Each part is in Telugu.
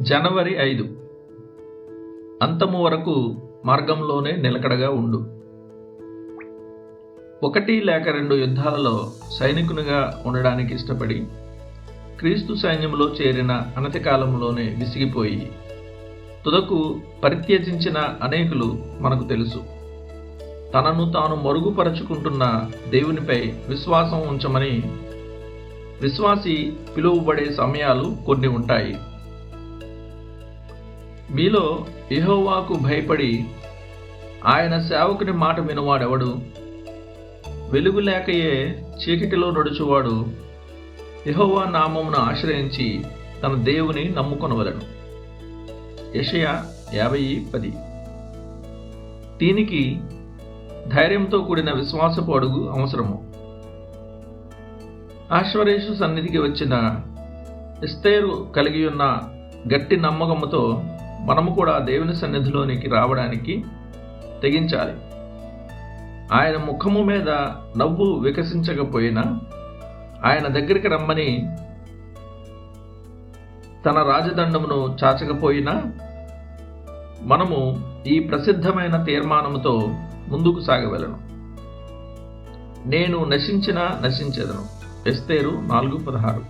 జనవరి ఐదు. అంతము వరకు మార్గంలోనే నిలకడగా ఉండు. ఒకటి లేక రెండు యుద్ధాలలో సైనికునిగా ఉండడానికి ఇష్టపడి క్రీస్తు సైన్యంలో చేరిన అనతి కాలంలోనే విసిగిపోయి తుదకు పరిత్యజించిన అనేకులు మనకు తెలుసు. తనను తాను మరుగుపరచుకుంటున్న దేవునిపై విశ్వాసం ఉంచమని విశ్వాసి పిలువబడే సమయాలు కొన్ని ఉంటాయి. మీలో ఇహోవాకు భయపడి ఆయన సేవకుని మాట వినవాడెవడు? వెలుగు లేకయే చీకటిలో నడుచువాడు. ఇహోవా నామమును ఆశ్రయించి తన దేవుని నమ్ముకొనవలను. యషయ యాభై పది. దీనికి ధైర్యంతో కూడిన విశ్వాసపు అడుగు అవసరము. ఆశ్వరేషు సన్నిధికి వచ్చిన ఇస్తేరు కలిగి ఉన్న గట్టి నమ్మకముతో మనము కూడా దేవుని సన్నిధిలోనికి రావడానికి తెగించాలి. ఆయన ముఖము మీద నవ్వు వికసించకపోయినా ఆయన దగ్గరికి రమ్మని తన రాజదండమును చాచకపోయినా మనము ఈ ప్రసిద్ధమైన తీర్మానముతో ముందుకు సాగవలను. నేను నశించిన నశించదను. ఎస్తేరు నాలుగు పదహారు.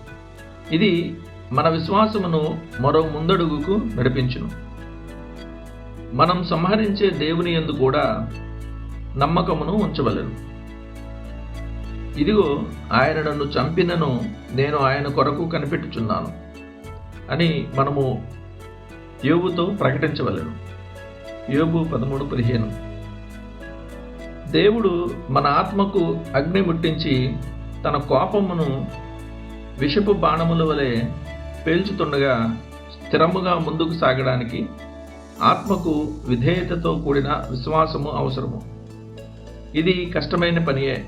ఇది మన విశ్వాసమును మరో ముందడుగుకు నడిపించును. మనం సంహరించే దేవుని యందు కూడా నమ్మకమును ఉంచవలను. ఇదిగో ఆయన నన్ను చంపినను నేను ఆయన కొరకు కనిపెట్టుచున్నాను అని మనము యోబుతో ప్రకటించవలను. యోబు పదమూడు పదిహేను. దేవుడు మన ఆత్మకు అగ్ని ముట్టించి తన కోపమును విషపు బాణముల వలె పేల్చుతుండగా స్థిరముగా ముందుకు సాగడానికి ఆత్మకు విధేయతతో కూడిన విశ్వాసము అవసరము. ఇది కష్టమైన పనియే.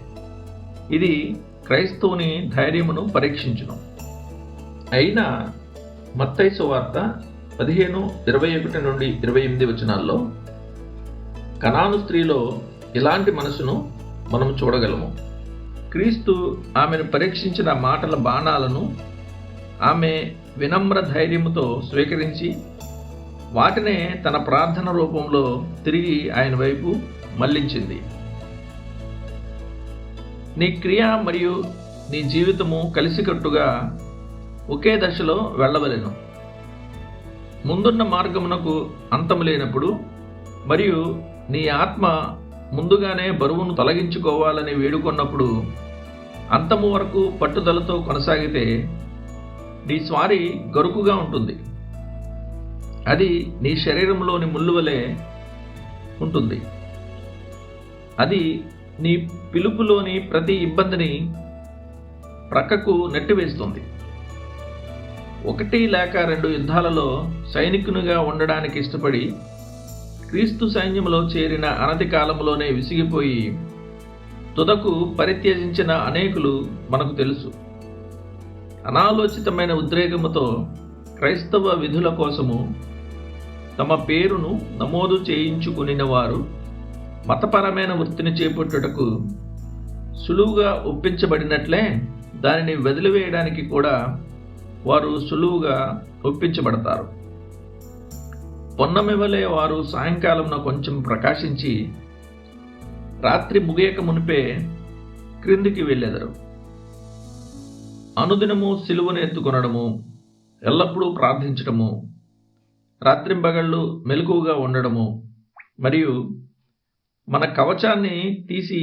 ఇది క్రైస్తవుని ధైర్యమును పరీక్షించును. అయినా మత్తైసు వార్త పదిహేను ఇరవై ఒకటి నుండి ఇరవై ఎనిమిది వచనాల్లో కణాను స్త్రీలో ఇలాంటి మనసును మనం చూడగలము. క్రీస్తు ఆమెను పరీక్షించిన మాటల బాణాలను ఆమె వినమ్ర ధైర్యముతో స్వీకరించి వాటినే తన ప్రార్థన రూపంలో తిరిగి ఆయన వైపు మళ్ళించింది. నీ క్రియ మరియు నీ జీవితము కలిసికట్టుగా ఒకే దశలో వెళ్ళవలెను. ముందున్న మార్గమునకు అంతము లేనప్పుడు మరియు నీ ఆత్మ ముందుగానే బరువును తొలగించుకోవాలని వేడుకొన్నప్పుడు అంతము వరకు పట్టుదలతో కొనసాగితే నీ స్వారీ గరుకుగా ఉంటుంది. అది నీ శరీరంలోని ముళ్ళు వలె ఉంటుంది. అది నీ పిలుపులోని ప్రతి ఇబ్బందిని ప్రక్కకు నెట్టివేస్తుంది. ఒకటి లేక రెండు యుద్ధాలలో సైనికునిగా ఉండడానికి ఇష్టపడి క్రీస్తు సైన్యంలో చేరిన అనతి కాలంలోనే విసిగిపోయి తుదకు పరిత్యజించిన అనేకులు మనకు తెలుసు. అనాలోచితమైన ఉద్రేకముతో క్రైస్తవ విధుల కోసము తమ పేరును నమోదు చేయించుకునిన వారు మతపరమైన వృత్తిని చేపట్టుటకు సులువుగా ఒప్పించబడినట్లే దానిని వదిలివేయడానికి కూడా వారు సులువుగా ఒప్పించబడతారు. పొన్నమివలే వారు సాయంకాలంలో కొంచెం ప్రకాశించి రాత్రి ముగియక మునిపే క్రిందికి వెళ్ళెదరు. అనుదినము సిలువను ఎత్తుకొనడము ఎల్లప్పుడూ ప్రార్థించడము రాత్రింబగళ్ళు మెలకువగా ఉండడము మరియు మన కవచాన్ని తీసి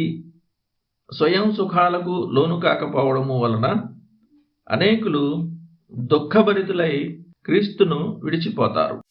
స్వయం సుఖాలకు లోను కాకపోవడము వలన అనేకులు దుఃఖభరితులై క్రీస్తును విడిచిపోతారు.